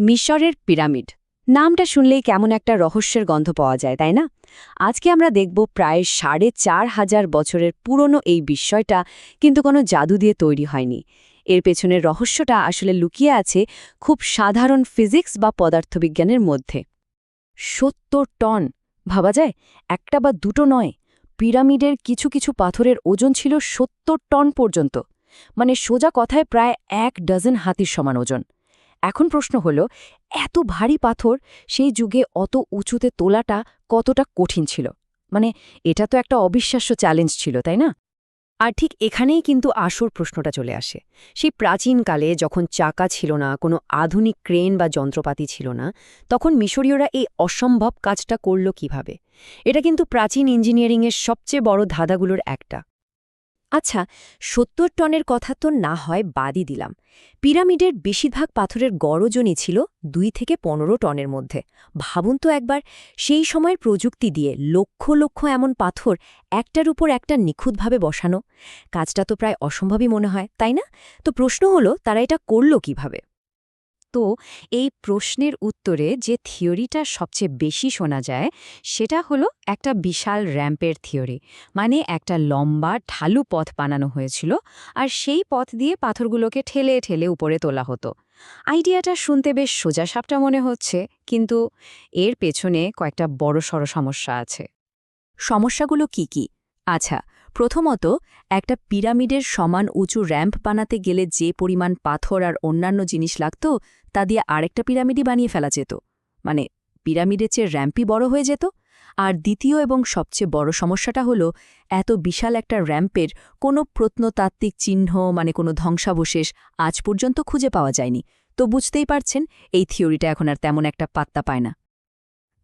মিশরের পিরামিড। নামটা শুনলেই কেমন একটা রহস্যের গন্ধ পাওয়া যায়, তাই না? আজকে আমরা দেখব প্রায় সাড়ে চার হাজার বছরের পুরনো এই বিস্ময়টা, কিন্তু কোনো জাদু দিয়ে তৈরি হয়নি। এর পেছনের রহস্যটা আসলে লুকিয়ে আছে খুব সাধারণ ফিজিক্স বা পদার্থবিজ্ঞানের মধ্যে। সত্তর টন, ভাবা যায়? একটা বা দুটো নয়। পিরামিডের কিছু কিছু পাথরের ওজন ছিল সত্তর টন পর্যন্ত। মানে সোজা কথায় প্রায় এক ডজন হাতির সমান ওজন। এখন প্রশ্ন হল, এত ভারী পাথর সেই যুগে অত উঁচুতে তোলাটা কতটা কঠিন ছিল? মানে এটা তো একটা অবিশ্বাস্য চ্যালেঞ্জ ছিল, তাই না? আর ঠিক এখানেই কিন্তু আসর প্রশ্নটা চলে আসে। সেই প্রাচীনকালে যখন চাকা ছিল না, কোনো আধুনিক ক্রেন বা যন্ত্রপাতি ছিল না, তখন মিশরীয়রা এই অসম্ভব কাজটা করল কীভাবে? এটা কিন্তু প্রাচীন ইঞ্জিনিয়ারিংয়ের সবচেয়ে বড় ধাঁধাগুলোর একটা। আচ্ছা সত্তর টনের কথা তো না হয় বাদই দিলাম। পিরামিডের বেশিরভাগ পাথরের গড়জনই ছিল দুই থেকে পনেরো টনের মধ্যে। ভাবুন তো একবার, সেই সময়ের প্রযুক্তি দিয়ে লক্ষ লক্ষ এমন পাথর একটার উপর একটা নিখুঁতভাবে বসানো। কাজটা তো প্রায় অসম্ভবই মনে হয়, তাই না? তো প্রশ্ন হলো, তারা এটা করল কীভাবে? তো এই প্রশ্নের উত্তরে যে থিওরিটা সবচেয়ে বেশি শোনা যায়, সেটা হলো একটা বিশাল র্যাম্পের থিওরি। মানে একটা লম্বা ঢালু পথ বানানো হয়েছিল আর সেই পথ দিয়ে পাথরগুলোকে ঠেলে ঠেলে উপরে তোলা হতো। আইডিয়াটা শুনতে বেশ সোজাসাপটা মনে হচ্ছে, কিন্তু এর পেছনে কয়েকটা বড়সড় সমস্যা আছে। সমস্যাগুলো কি কি? আচ্ছা প্রথমত, একটা পিরামিডের সমান উঁচু র্যাম্প বানাতে গেলে যে পরিমাণ পাথর আর অন্যান্য জিনিস লাগত, তা দিয়ে আরেকটা পিরামিডই বানিয়ে ফেলা যেত। মানে পিরামিডের চেয়ে র্যাম্পই বড় হয়ে যেত। আর দ্বিতীয় এবং সবচেয়ে বড় সমস্যাটা হলো, এত বিশাল একটা র্যাম্পের কোনো প্রত্নতাত্ত্বিক চিহ্ন মানে কোনো ধ্বংসাবশেষ আজ পর্যন্ত খুঁজে পাওয়া যায়নি। তো বুঝতেই পারছেন, এই থিওরিটা এখন আর তেমন একটা পাত্তা পায় না।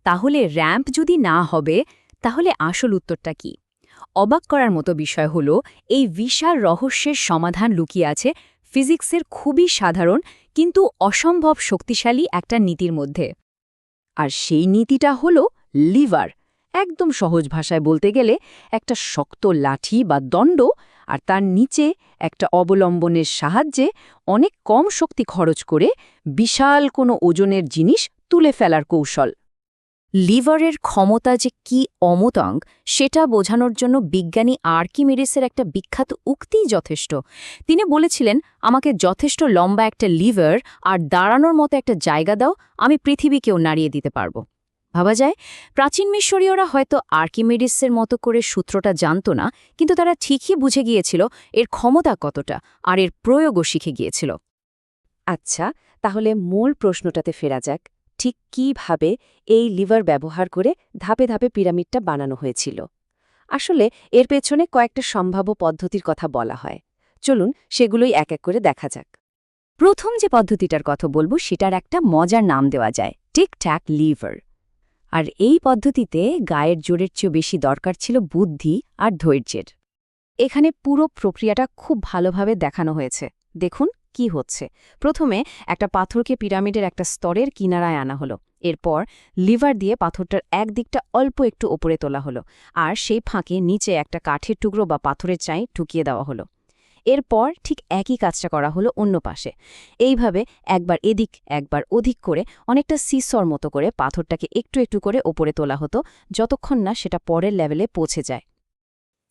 তাহলে র্যাম্প যদি না হবে, তাহলে আসল উত্তরটা কি? অবাক করার মতো বিষয় হল, এই বিশাল রহস্যের সমাধান লুকিয়ে আছে ফিজিক্সের খুবই সাধারণ কিন্তু অসম্ভব শক্তিশালী একটা নীতির মধ্যে। আর সেই নীতিটা হল লিভার। একদম সহজ ভাষায় বলতে গেলে একটা শক্ত লাঠি বা দণ্ড আর তার নিচে একটা অবলম্বনের সাহায্যে অনেক কম শক্তি খরচ করে বিশাল কোনো ওজনের জিনিস তুলে ফেলার কৌশল। লিভারের ক্ষমতা যে কি অমতং, সেটা বোঝানোর জন্য বিজ্ঞানী আর্কিমিডিসের একটা বিখ্যাত উক্তিই যথেষ্ট। তিনি বলেছিলেন, আমাকে যথেষ্ট লম্বা একটা লিভার আর দাঁড়ানোর মতো একটা জায়গা দাও, আমি পৃথিবীকেও নাড়িয়ে দিতে পারব। ভাবা যায়, প্রাচীন মিশরীয়রা হয়তো আর্কিমিডিসের মতো করে সূত্রটা জানত না, কিন্তু তারা ঠিকই বুঝে গিয়েছিল এর ক্ষমতা কতটা আর এর প্রয়োগও শিখে গিয়েছিল। আচ্ছা তাহলে মূল প্রশ্নটাতে ফেরা যাক। ঠিক কীভাবে এই লিভার ব্যবহার করে ধাপে ধাপে পিরামিডটা বানানো হয়েছিল। আসলে এর পেছনে কয়েকটা সম্ভাব্য পদ্ধতির কথা বলা হয়। চলুন সেগুলোই এক এক করে দেখা যাক। প্রথম যে পদ্ধতিটার কথা বলব সেটার একটা মজার নাম দেওয়া যায়, টিক ট্যাক লিভার। আর এই পদ্ধতিতে গায়ের জোরের চেয়েও বেশি দরকার ছিল বুদ্ধি আর ধৈর্যের। এখানে পুরো প্রক্রিয়াটা খুব ভালোভাবে দেখানো হয়েছে। দেখুন কি হচ্ছে। প্রথমে একটা পাথরকে পিরামিডের একটা স্তরের কিনারায় আনা হলো। এরপর লিভার দিয়ে পাথরটার এক দিকটা অল্প একটু ওপরে তোলা হলো আর সেই ফাঁকে নিচে একটা কাঠের টুকরো বা পাথরের চাই ঠুকিয়ে দেওয়া হলো। এরপর ঠিক একই কাজটা করা হলো অন্য পাশে। এইভাবে একবার এদিক, একবার অধিক করে অনেকটা সিসর মতো করে পাথরটাকে একটু একটু করে ওপরে তোলা হতো, যতক্ষণ না সেটা পরের লেভেলে পৌঁছে যায়।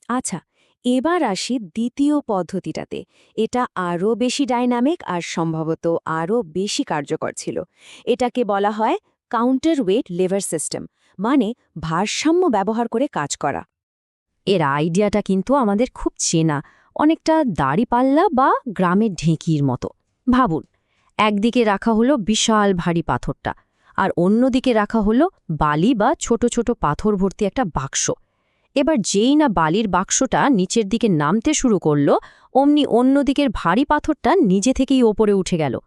আচ্ছা এবার আসি দ্বিতীয় পদ্ধতিটাতে। এটা আরও বেশি ডাইনামিক আর সম্ভবত আরও বেশি কার্যকর ছিল। এটাকে বলা হয় কাউন্টার ওয়েট লেভার সিস্টেম মানে ভারসাম্য ব্যবহার করে কাজ করা। এর আইডিয়াটা কিন্তু আমাদের খুব চেনা, অনেকটা দাড়িপাল্লা বা গ্রামের ঢেঁকির মতো। ভাবুন, একদিকে রাখা হলো বিশাল ভারী পাথরটা, আর অন্যদিকে রাখা হলো বালি বা ছোট ছোট পাথর ভর্তি একটা বাক্স। এবার যেই না বালির বাক্সটা নিচের দিকে নামতে শুরু করল, অমনি অন্যদিকের ভারী পাথরটা নিজে থেকেই ওপরে উঠে গেল।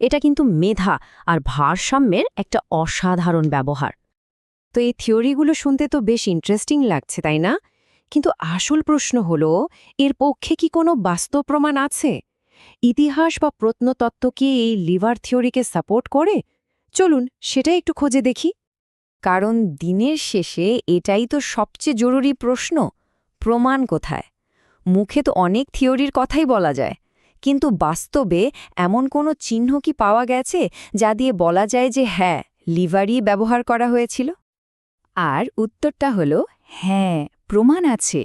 এটা কিন্তু মেধা আর ভারসাম্যের একটা অসাধারণ ব্যবহার। তো এই থিওরিগুলো শুনতে তো বেশ ইন্টারেস্টিং লাগছে, তাই না? কিন্তু আসল প্রশ্ন হল, এর পক্ষে কি কোনো বাস্তব প্রমাণ আছে? ইতিহাস বা প্রত্নতত্ত্ব কি এই লিভার থিওরিকে সাপোর্ট করে? চলুন সেটা একটু খোঁজে দেখি। কারণ দিনের শেষে এটাই তো সবচেয়ে জরুরি প্রশ্ন, প্রমাণ কোথায়? মুখে তো অনেক থিওরির কথাই বলা যায়, কিন্তু বাস্তবে এমন কোনো চিহ্ন কি পাওয়া গেছে যা দিয়ে বলা যায় যে হ্যাঁ লিভারই ব্যবহার করা হয়েছিল? আর উত্তরটা হলো হ্যাঁ। প্রমাণ আছে,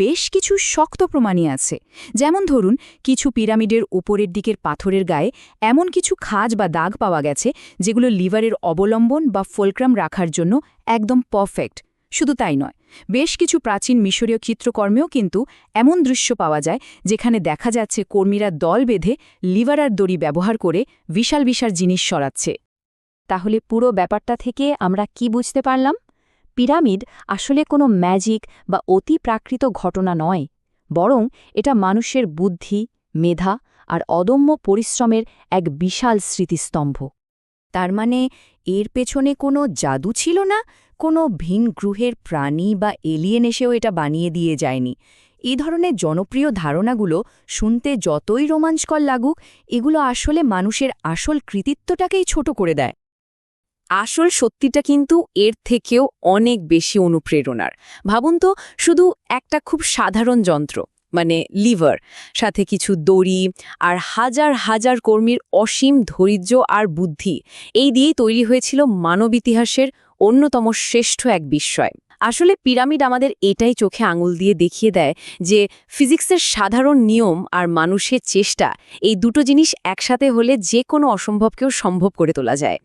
বেশ কিছু শক্ত প্রমাণই আছে। যেমন ধরুন, কিছু পিরামিডের উপরের দিকের পাথরের গায়ে এমন কিছু খাজ বা দাগ পাওয়া গেছে, যেগুলো লিভারের অবলম্বন বা ফোলক্রাম রাখার জন্য একদম পারফেক্ট। শুধু তাই নয়, বেশ কিছু প্রাচীন মিশরীয় চিত্রকর্মেও কিন্তু এমন দৃশ্য পাওয়া যায়, যেখানে দেখা যাচ্ছে কর্মীরা দল বেঁধে লিভার আর দড়ি ব্যবহার করে বিশাল বিশাল জিনিস সরাচ্ছে। তাহলে পুরো ব্যাপারটা থেকে আমরা কি বুঝতে পারলাম? পিরামিড আসলে কোনো ম্যাজিক বা অতি প্রাকৃত ঘটনা নয়, বরং এটা মানুষের বুদ্ধি, মেধা আর অদম্য পরিশ্রমের এক বিশাল স্মৃতিস্তম্ভ। তার মানে এর পেছনে কোনো জাদু ছিল না? কোনো ভিন গ্রহের প্রাণী বা এলিয়েন এসেও এটা বানিয়ে দিয়ে যায়নি। এই ধরনের জনপ্রিয় ধারণাগুলো শুনতে যতই রোমাঞ্চকর লাগুক, এগুলো আসলে মানুষের আসল কৃতিত্বটাকেই ছোট করে দেয়। আসল সত্যিটা কিন্তু এর থেকেও অনেক বেশি অনুপ্রেরণার। ভাবুন তো, শুধু একটা খুব সাধারণ যন্ত্র মানে লিভার, সাথে কিছু দড়ি আর হাজার হাজার কর্মীর অসীম ধৈর্য আর বুদ্ধি, এই দিয়েই তৈরি হয়েছিল মানব ইতিহাসের অন্যতম শ্রেষ্ঠ এক বিস্ময়। আসলে পিরামিড আমাদের এটাই চোখে আঙুল দিয়ে দেখিয়ে দেয় যে ফিজিক্সের সাধারণ নিয়ম আর মানুষের চেষ্টা, এই দুটো জিনিস একসাথে হলে যে কোনো অসম্ভবকেও সম্ভব করে তোলা যায়।